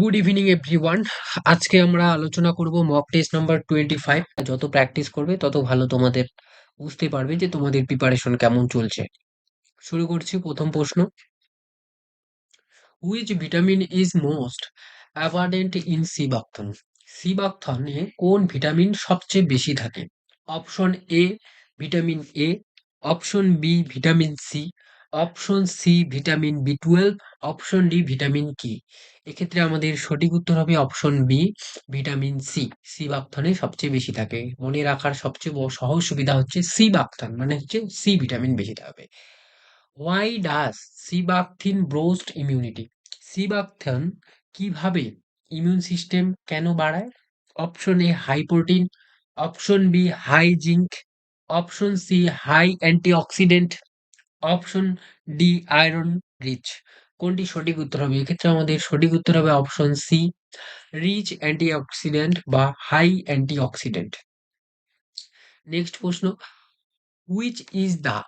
Good evening everyone আজকে আমরা আলোচনা করব mock test number twenty five যত প্র্যাকটিস করবে, তত ভালো তোমাদের বুঝতে পারবে যে তোমাদের প্রিপারেশন কেমন চলছে। শুরু করছি প্রথম প্রশ্ন। Which vitamin is most abundant in sea buckthorn সিবাকথনে কোন ভিটামিন সবচেয়ে বেশি থাকে? Option A vitamin A option B vitamin C option C vitamin B twelve, option D vitamin K. এক্ষেত্রে আমাদের সঠিক উত্তর হবে অপশন বি, ভিটামিন সি। সি বাকথনে সবচেয়ে বেশি থাকে। মনে রাখার সবচেয়ে সহজ সুবিধা হচ্ছে সি বাকথন মানে হচ্ছে সি ভিটামিন বেশি থাকবে। Why does sea buckthorn boost immunity sea sea buckthorn কীভাবে ইমিউন সিস্টেম কেন বাড়ায়? Option A high protein option B high zinc option C high antioxidant option D iron rich কোনটি সঠিক উত্তর হবে? এক্ষেত্রে আমাদের সঠিক উত্তর হবে অপশন সি রিচ অ্যান্টিঅক্সিডেন্ট বা হাই অ্যান্টিঅক্সিডেন্ট নেক্সট প্রশ্ন which is the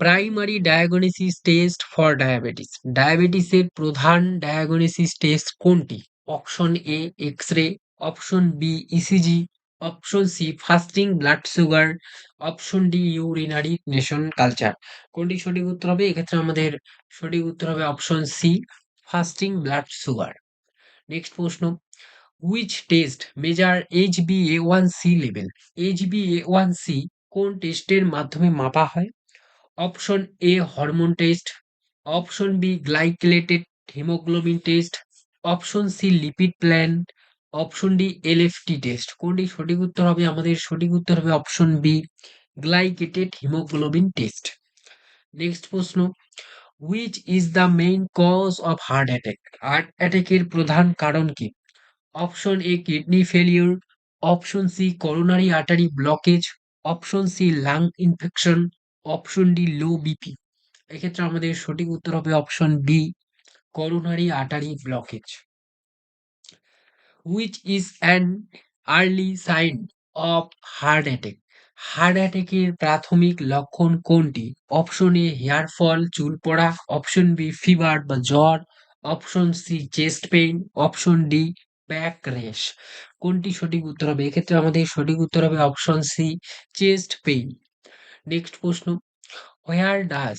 primary diagnosis test for diabetes ডায়াবেটিসের প্রধান ডায়াগনোসিস টেস্ট কোনটি? Option A X ray option B ECG option C fasting blood sugar option D urinary nation culture কোনটি সঠিক উত্তর হবে? এক্ষেত্রে আমাদের সঠিক উত্তর হবে option C fasting blood sugar next প্রশ্ন which test measure H B A one C level H B A one C কোন টেস্টের মাধ্যমে মাপা হয়? Option A hormone test option B glycated haemoglobin test option C lipid plan option D LFT test কোনটি সঠিক উত্তর হবে? আমাদের সঠিক উত্তর হবে option B glycated haemoglobin test next প্রশ্ন which is the main cause of heart attack heart অ্যাটাকের প্রধান কারণ কি? Option A kidney failure option C coronary artery blockage option C lung infection option D low BP এক্ষেত্রে আমাদের সঠিক উত্তর হবে option B coronary artery blockage which is an early sign of heart attack heart অ্যাটাকের প্রাথমিক লক্ষণ কোনটি? Option এ hair fall চুল পড়া। অপশন বি ফিভার বা জ্বর। Option C chest pain option D back rash কোনটি সঠিক উত্তর হবে? এক্ষেত্রে আমাদের সঠিক উত্তর হবে option C chest pain next প্রশ্ন where does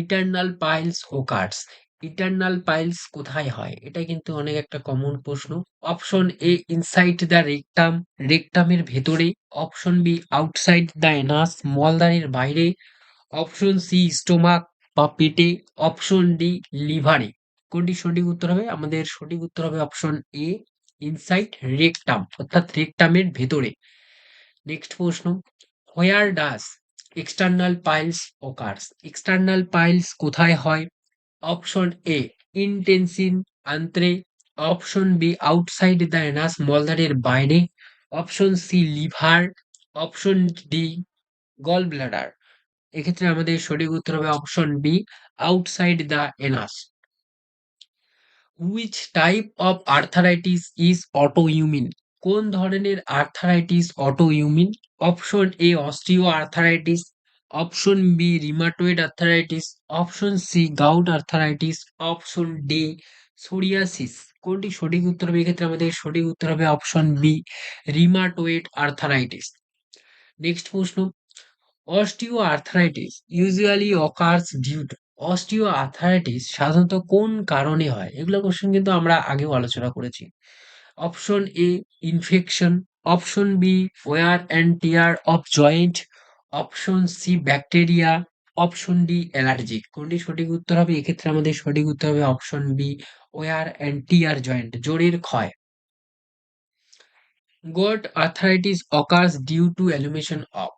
internal piles occurs internal piles কোথায় হয়? এটা কিন্তু অনেক একটা কমন প্রশ্ন। Option A inside the rectum রেকটামের ভেতরে। Option B outside the anus মলদারের বাইরে। অপশন সি স্টোমাক বা পেটে। অপশন ডি লিভারে কোনটি সঠিক উত্তর হবে? আমাদের সঠিক উত্তর হবে অপশন এ ইনসাইড রেকটাম অর্থাৎ রেকটামের ভেতরে। নেক্সট প্রশ্ন where does external piles occurs external piles কোথায় হয়? Option A intestine আন্ত্রে option B outside the anus মলদারের বাইরে option C liver option D gall bladder এক্ষেত্রে আমাদের সঠিক উত্তর হবে option B outside the anus which type of arthritis is autoimmune কোন ধরনের arthritis autoimmune option A osteoarthritis option B rheumatoid arthritis option C gout arthritis option D psoriasis কোনটি সঠিক উত্তর হবে? এক্ষেত্রে আমাদের সঠিক উত্তর হবে option B rheumatoid arthritis next প্রশ্ন। Osteoarthritis usually occurs due to osteoarthritis সাধারণত কোন কারণে হয়? এগুলো কোশ্চেন কিন্তু আমরা আগেও আলোচনা করেছি। Option A infection option B wear and tear of joint option C bacteria option D allergic কোনটি সঠিক উত্তর হবে? এক্ষেত্রে আমাদের সঠিক উত্তর হবে option B wear and tear joint জোরের ক্ষয়। Gout arthritis occurs due to accumulation of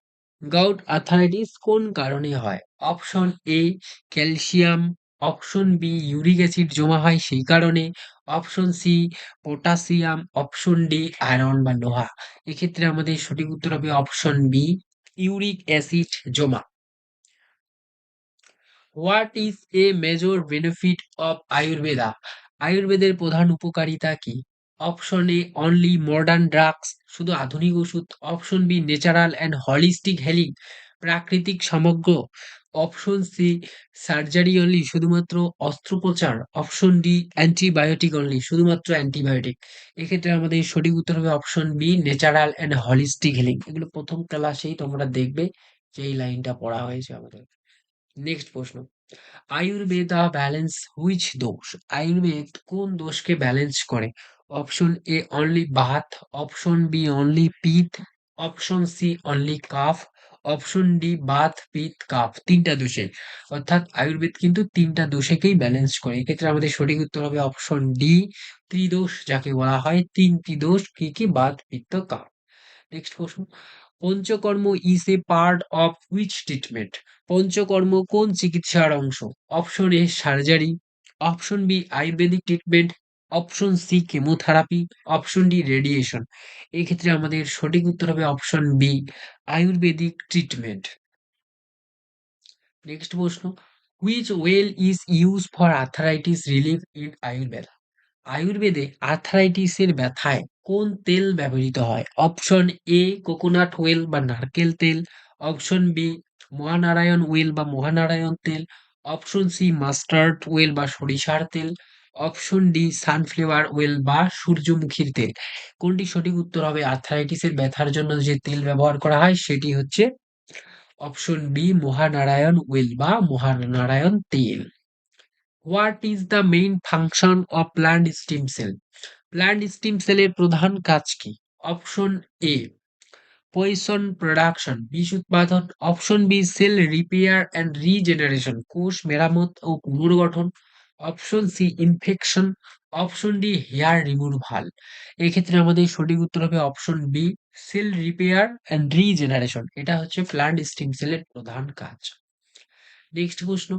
gout arthritis কোন কারণে হয়? Option A calcium option B uric acid জমা হয় সেই কারণে। Option C potassium option D iron বা লোহা। এক্ষেত্রে আমাদের সঠিক উত্তর হবে অপশন বি ইউরিক অ্যাসিড জমা what is a major benefit of Ayurveda আয়ুর্বেদের প্রধান উপকারিতা কি? Option A only modern drugs শুধু আধুনিক ওষুধ। Option B natural and holistic healing প্রাকৃতিক সমগ্র। অপশন সি সার্জারি অনলি শুধুমাত্র অস্ত্রোপচার অপশন ডি অ্যান্টিবায়োটিক অনলি শুধুমাত্র অ্যান্টিবায়োটিক এক্ষেত্রে আমাদের সঠিক উত্তর হবে option B natural and holistic healing এগুলো প্রথম ক্লাসেই তোমরা দেখবে যে এই লাইনটা পড়া হয়েছে আমাদের। নেক্সট প্রশ্ন। আয়ুর্বেদা ব্যালেন্স হুইচ দোষ আয়ুর্বেদ কোন দোষকে ব্যালেন্স করে? Option A only vata option B only pitta option C only kapha option D vata, pitta kapha তিনটা দোষে। অর্থাৎ আয়ুর্বেদ কিন্তু তিনটা দোষেকেই ব্যালেন্স করে। এক্ষেত্রে আমাদের সঠিক উত্তর হবে অপশন ডি, ত্রিদোষ, যাকে বলা হয় তিনটি দোষ, কি কি? বাত, পিত্ত কাফ নেক্সট প্রশ্ন, Panchakarma is a part of which treatment Panchakarma কোন চিকিৎসার অংশ? Option A surgery, option B Ayurvedic treatment option C chemotherapy option D radiation এক্ষেত্রে আমাদের সঠিক উত্তর হবে option B Ayurvedic treatment next প্রশ্ন which oil is use for arthritis relief in Ayurveda আয়ুর্বেদে আর্থারাইটিসের ব্যথায় কোন তেল ব্যবহৃত হয়? অপশন এ কোকোনাট ওয়েল বা নারকেল তেল। অপশন বি মহানারায়ণ ওয়েল বা মহানারায়ণ তেল। অপশন সি মাস্টার্ড ওয়েল বা সরিষার তেল। অপশন ডি, সানফ্লাওয়ার ওয়েল বা সূর্যমুখীর তেল। কোনটি সঠিক উত্তর হবে? আর্থারাইটিসের ব্যথার জন্য যে তেল ব্যবহার করা হয়, সেটি হচ্ছে অপশন বি, মহানারায়ণ ওয়েল বা মহানারায়ণ তেল। What is the main function of plant stem cell plant stem সেলের প্রধান কাজ কি? অপশন এ পয়সন প্রোডাকশন বিষ উৎপাদন। Option B cell repair and regeneration কোষ মেরামত ও পুনর্গঠন। Option C infection option D hair removal এক্ষেত্রে আমাদের সঠিক উত্তর হবে option B cell repair and regeneration এটা হচ্ছে প্ল্যান্ট স্টিম সেলের প্রধান কাজ। নেক্সট প্রশ্ন।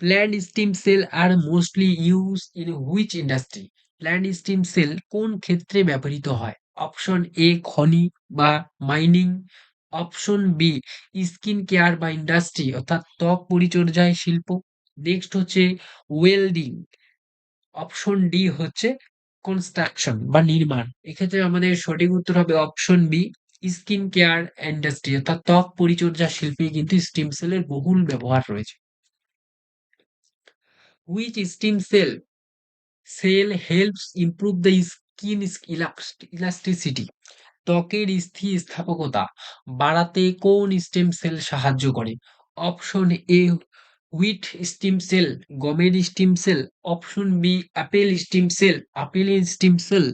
Plant stem cell are mostly use in which industry plant stem cell কোন ক্ষেত্রে ব্যবহৃত হয়? অপশন এ খনি বা mining option B skin care বা ইন্ডাস্ট্রি অর্থাৎ ত্বক পরিচর্যায় শিল্প। নেক্সট হচ্ছে ওয়েল্ডিং অপশন ডি হচ্ছে কনস্ট্রাকশন বা নির্মাণ। এক্ষেত্রে আমাদের সঠিক উত্তর হবে option B skin care industry অর্থাৎ ত্বক পরিচর্যা শিল্পে কিন্তু স্টিম সেলের বহুল ব্যবহার রয়েছে। Which stem cell cell helps improve the skin elasticity ত্বকের স্থিতিস্থাপকতা বাড়াতে কোন স্টেম সেল সাহায্য করে? Option A wheat stem cell গমের stem cell option B apple stem cell apple stem cell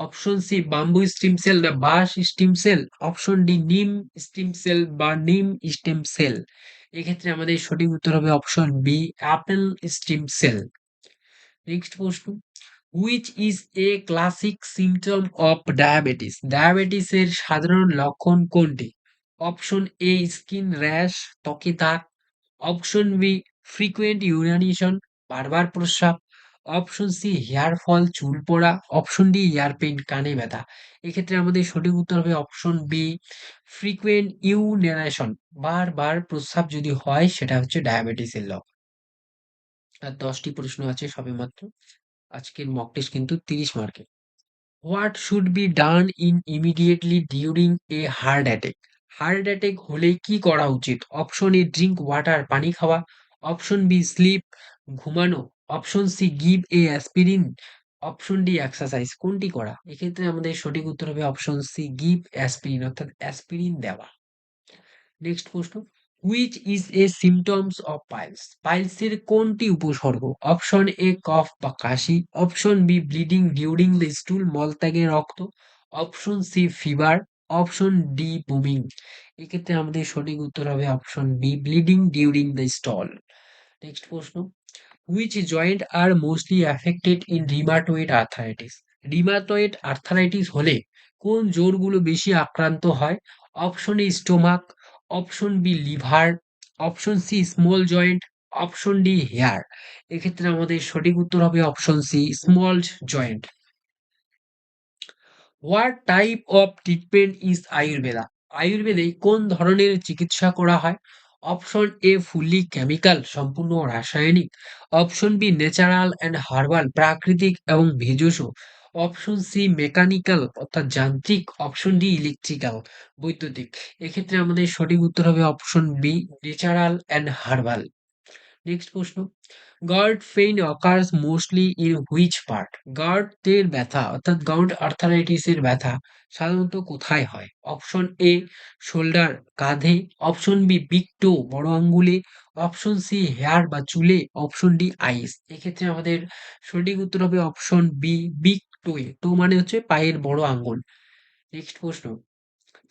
option C bamboo stem cell বা বাঁশ stem cell option D neem stem cell বা নিম স্টেম সেল এক্ষেত্রে আমাদের সঠিক উত্তর হবে option B apple stem cell next প্রশ্ন which is a classic symptom of diabetes ডায়াবেটিসের সাধারণ লক্ষণ কোনটি? অপশন এ স্কিন র্যাশ ত্বকে দাগ অপশন বি ফ্রিকুয়েন্ট ইউরিনেশন বারবার প্রস্রাব অপশন সি হেয়ার ফল চুল পড়া অপশন ডি ইয়ার পেইন কানে ব্যথা এক্ষেত্রে আমাদের সঠিক উত্তর হবে অপশন বি ফ্রিকুয়েন্ট ইউরিনেশন বারবার প্রস্রাব যদি হয়, সেটা হচ্ছে ডায়াবেটিসের লক্ষণ। আর দশটি প্রশ্ন আছে সবেমাত্র। আজকের মক টেস্ট কিন্তু তিরিশ মার্কের what should be done in immediately during a heart attack heart attack হলে কি করা উচিত? অপশন এ ড্রিঙ্ক ওয়াটার পানি খাওয়া। অপশন বি স্লিপ ঘুমানো। Option C give a aspirin option D exercise কোনটি করা? এক্ষেত্রে আমাদের সঠিক উত্তর হবে অপশন সি গিভ অ্যাসপিরিন অর্থাৎ অ্যাসপিরিন দেওয়া। নেক্সট প্রশ্ন which is a symptoms of piles পাইলসের কোনটি উপসর্গ? অপশন এ কফ বা কাশি। Option B bleeding during the stool মলত্যাগে রক্ত। Option C fever option D booming এক্ষেত্রে আমাদের সঠিক উত্তর হবে option B bleeding during the stool next প্রশ্ন. Which joint are mostly affected in rheumatoid arthritis rheumatoid arthritis হলে কোন জোরগুলো বেশি আক্রান্ত হয়? Option A stomach option B liver option C small joint option D hair এক্ষেত্রে আমাদের সঠিক উত্তর হবে option C small joint what type of treatment is Ayurveda আয়ুর্বেদে কোন ধরনের চিকিৎসা করা হয়? অপশন এ ফুললি কেমিক্যাল সম্পূর্ণ রাসায়নিক। Option B natural and herbal প্রাকৃতিক এবং ভেষজ। অপশন সি মেকানিক্যাল অর্থাৎ যান্ত্রিক। অপশন ডি ইলেকট্রিক্যাল বৈদ্যুতিক। এক্ষেত্রে আমাদের সঠিক উত্তর হবে option B natural and herbal next প্রশ্ন। Gout pain occurs mostly in which part গার্ডের ব্যথা, অর্থাৎ গাউন্ড আর্থারাইটিসের ব্যথা সাধারণত কোথায় হয়? অপশন এ শোল্ডার কাঁধে। অপশন বি বিগ টো বড় আঙ্গুলে। অপশন সি হেয়ার বা চুলে। অপশন ডি আইস এক্ষেত্রে আমাদের সঠিক উত্তর হবে option B big toe toe মানে হচ্ছে পায়ের বড় আঙ্গুল। নেক্সট প্রশ্ন।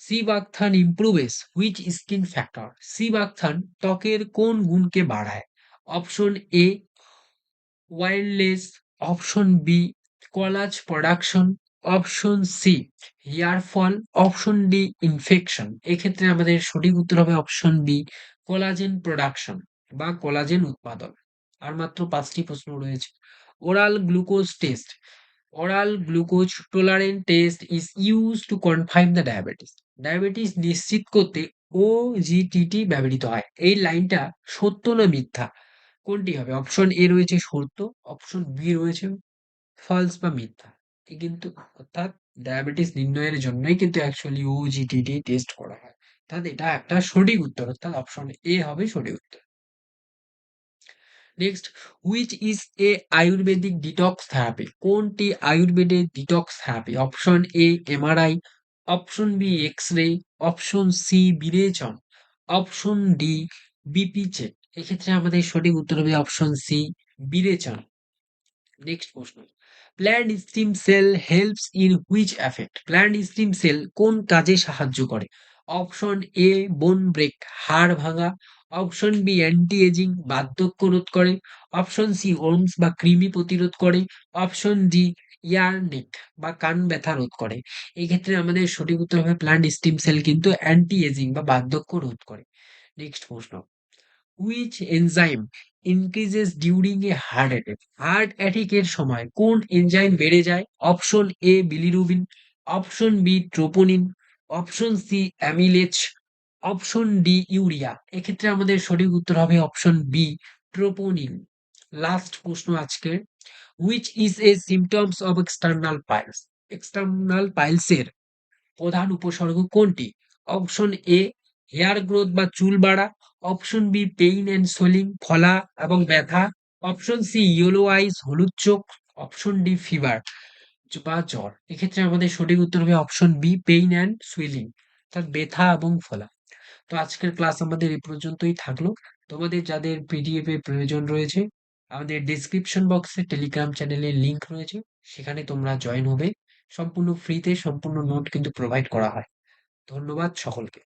Sea buckthorn improves which skin factor sea buckthorn ত্বকের কোন গুণকে বাড়ায়? Option A wildness option B, collagen production, option C, hair fall, option D, infection. এক্ষেত্রে আমাদের সঠিক উত্তর হবে অপশন বি, কোলাজেন প্রোডাকশন বা কোলাজেন উৎপাদন। আর মাত্র পাঁচটি প্রশ্ন রয়েছে। Oral glucose test. Oral glucose tolerant test is use to confine the diabetes. Diabetes নিশ্চিত করতে ও ওজিটিটি ব্যবহৃত হয়। এই লাইনটা সত্য না মিথ্যা? কোনটি হবে? অপশন এ রয়েছে সত্য অপশন বি রয়েছে ফলস বা মিথ্যা। কিন্তু অর্থাৎ ডায়াবেটিস নির্ণয়ের জন্যই কিন্তু অ্যাকচুয়ালি ওজিটিটি টেস্ট করা হয়। অর্থাৎ এটা একটা সঠিক উত্তর, অর্থাৎ অপশন এ হবে সঠিক উত্তর। Next which is a Ayurvedic detox therapy কোনটি আয়ুর্বেদের detox therapy option A MRI option B X-ray option C Virechana option D BP check এক্ষেত্রে আমাদের সঠিক উত্তর হবে অপশন সি বিরেচন নেক্সট প্রশ্ন। Plant stem cell helps in which effect plant stem cell কোন কাজে সাহায্য করে? অপশন এ বোন ব্রেক হাড় ভাঙা। অপশন বি অ্যান্টি এজিং বার্ধক্য রোধ করে। অপশন সি ওর্মস বা কৃমি প্রতিরোধ করে। অপশন ডি ইয়ারনেক বা কান ব্যথা রোধ করে। এই ক্ষেত্রে আমাদের সঠিক উত্তর হবে প্ল্যান্ট স্টিম সেল কিন্তু অ্যান্টি এজিং বা বার্ধক্য রোধ করে। নেক্সট প্রশ্ন। Which enzyme increases during a heart attack heart অ্যাটাকের সময় কোন এনজাইম বেড়ে যায়? Option A bilirubin option B troponin option C amylase option D urea এক্ষেত্রে আমাদের সঠিক উত্তর হবে অপশন বি ট্রোপোনিন লাস্ট প্রশ্ন আজকে which is a symptoms of external piles external পাইলসের প্রধান উপসর্গ কোনটি? অপশন এ হেয়ার গ্রোথ বা চুল বাড়া option B pain and swelling ফলা এবং ব্যথা অপশন সি ইয়েলো আইস হলুদ চোখ অপশন ডি ফিভার বা জ্বর। এক্ষেত্রে আমাদের সঠিক উত্তর হবে option B pain and swelling অর্থাৎ ব্যথা এবং ফলা। তো আজকের ক্লাস আমাদের এই পর্যন্তই থাকল। তোমাদের যাদের পিডিএফ এর প্রয়োজন রয়েছে, আমাদের ডিসক্রিপশন বক্সে টেলিগ্রাম চ্যানেলের লিংক রয়েছে, সেখানে তোমরা জয়েন হবে। সম্পূর্ণ ফ্রিতে সম্পূর্ণ নোট কিন্তু প্রোভাইড করা হয়। ধন্যবাদ সকলকে।